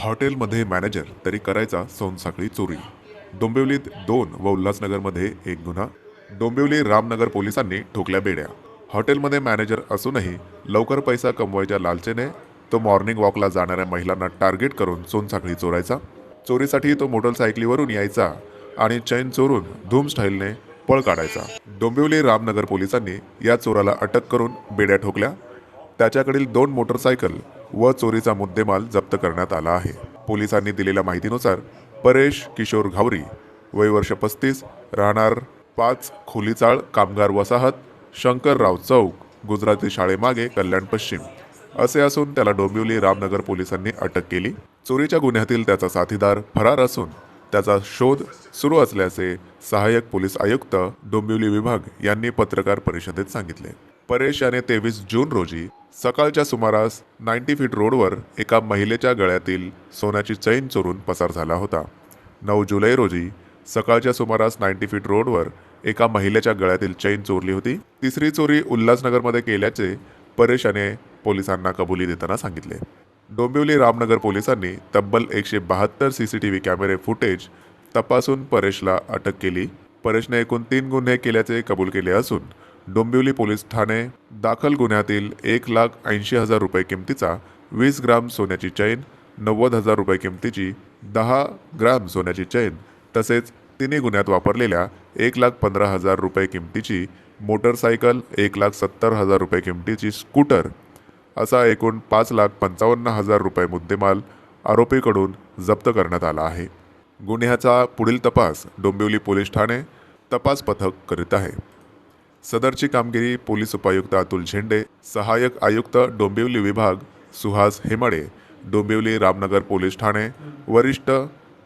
हॉटेलमध्ये मॅनेजर तरी करायचा सोनसाखळी चोरी. डोंबिवलीत दोन व उल्हासनगरमध्ये एक गुन्हा. डोंबिवली रामनगर पोलिसांनी ठोकल्या बेड्या. हॉटेलमध्ये मॅनेजर असूनही लवकर पैसा कमवायच्या लालचेने तो मॉर्निंग वॉकला जाणाऱ्या महिलांना टार्गेट करून सोनसाखळी चोरायचा. चोरीसाठी तो मोटरसायकलीवरून यायचा आणि चैन चोरून धूम स्टाईलने पळ काढायचा. डोंबिवली रामनगर पोलिसांनी या चोराला अटक करून बेड्या ठोकल्या. त्याच्याकडील दोन मोटरसायकल व चोरीचा मुद्देमाल जप्त करण्यात आला आहे. पोलिसांनी दिलेल्या माहितीनुसार परेश किशोर घावरी वय वर्ष पस्तीस राहणार पाच खोलीचाळ कामगार वसाहत शंकरराव चौक गुजराती शाळेमागे कल्याण पश्चिम. असे असून त्याला डोंबिवली रामनगर पोलिसांनी अटक केली. चोरीच्या गुन्ह्यातील त्याचा साथीदार फरार असून त्याचा शोध सुरू असल्याचे सहाय्यक पोलीस आयुक्त डोंबिवली विभाग यांनी पत्रकार परिषदेत सांगितले. परेश याने तेवीस जून रोजी सकाळच्या सुमारास नाईन्टी फीट रोडवर एका महिलेच्या गळ्यातील सोन्याची चैन चोरून पसार झाला होता. नऊ जुलै रोजी सकाळच्या सुमारास नाईन्टी फीट रोडवर एका महिलेच्या गळ्यातील चैन चोरली होती. तिसरी चोरी उल्हासनगरमध्ये केल्याचे परेश याने पोलिसांना कबुली देताना सांगितले. डोंबिवली रामनगर पोलिसांनी तब्बल एकशे बहात्तर सी सी टी व्ही कॅमेरे फुटेज तपासून परेशला अटक केली. परेशने एकूण तीन गुन्हे केल्याचे कबूल केले असून डोंबिवली पोलीस ठाणे दाखल गुन्ह्यातील एक लाख ऐंशी हजार रुपये किमतीचा वीस ग्राम सोन्याची चैन नव्वद हजार रुपये किमतीची दहा ग्राम सोन्याची चैन तसेच तिन्ही गुन्ह्यात वापरलेल्या एक लाख पंधरा हजार रुपये किमतीची मोटरसायकल एक लाख सत्तर हजार रुपये किमतीची स्कूटर असा एकूण पाच लाख पंचावन्न हजार रुपये मुद्देमाल आरोपीकडून जप्त करण्यात आला आहे. गुन्ह्याचा पुढील तपास डोंबिवली पोलीस ठाणे तपास पथक करीत आहे. सदरची कामगिरी पोलीस उपायुक्त अतुल झेंडे सहाय्यक आयुक्त डोंबिवली विभाग सुहास हेमाडे डोंबिवली रामनगर पोलीस ठाणे वरिष्ठ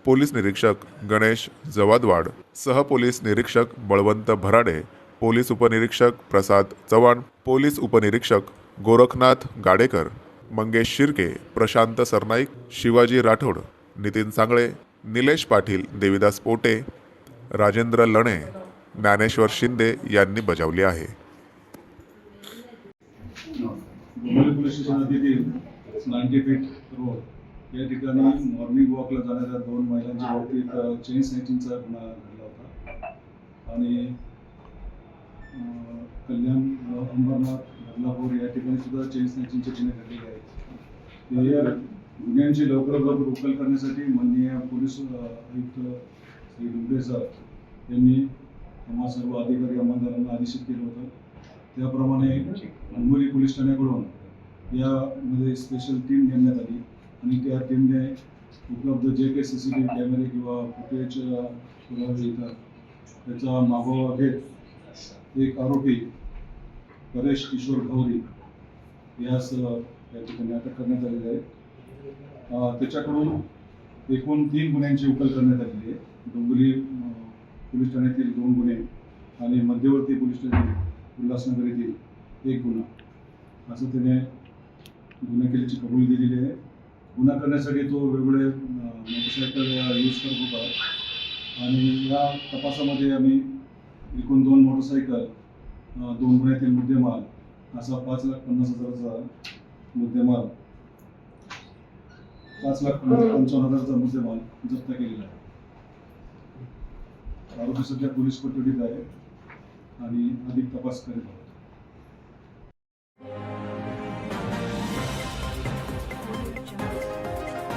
पोलीस निरीक्षक गणेश जवादवाड सहपोलीस निरीक्षक बळवंत भराडे पोलीस उपनिरीक्षक प्रसाद चव्हाण पोलीस उपनिरीक्षक गोरखनाथ गाडेकर मंगेश शिर्के प्रशांत सरनाईक शिवाजी राठोड नितीन सांगळे निलेश पाटील देविदास पोटे राजेंद्र लणे ज्ञानेश्वर शिंदे यांनी बजावली आहे. या ठिकाणी मॉर्निंग वॉकला जाणाऱ्या दोन महिलांच्या बाबतीत चेन स्नॅचिंगचा गुन्हा घडला होता. आणि कल्याण अंबरनाथ बदलापूर या ठिकाणी सुद्धा चेन स्नॅचिंगचे गुन्हे घडलेले आहेत. या गुन्ह्यांची लवकरात लवकर उकल करण्यासाठी माननीय पोलीस आयुक्त श्री डुबरे सर यांनी आम्हा सर्व अधिकारी अंमलदारांना आदेशित केलं होतं. त्याप्रमाणे डोंबिवली पोलीस ठाण्याकडून यामध्ये स्पेशल टीम नेमण्यात आली. आणि त्या टीमने उपलब्ध जे काही सी सी टी व्ही कॅमेरे किंवा फुटेज येतात त्याचा मागोवा घेत एक आरोपी परेश किशोर गौरी यास या ठिकाणी अटक करण्यात आलेली आहे. त्याच्याकडून एकूण तीन गुन्ह्यांची उकल करण्यात आलेली आहे. डोंबिवली पोलीस ठाण्यातील दोन गुन्हे आणि मध्यवर्ती पोलीस ठाणे उल्हासनगर येथील एक गुन्हा. असं त्याने गुन्हा केल्याची कबुली दिलेली आहे. गुन्हा करण्यासाठी तो वेगवेगळे मोटरसायकल यूज करत होता. आणि या तपासामध्ये आम्ही एकूण दोन मोटरसायकल दोन गुन्ह्यातील मुद्देमाल असा पाच लाख पन्नास हजाराचा मुद्देमाल पाच लाख पंचावन्न हजाराचा मुद्देमाल जप्त केलेला आहे. आरोपी सध्या पोलीस कोठडीत आहे आणि अधिक तपास करीत आहे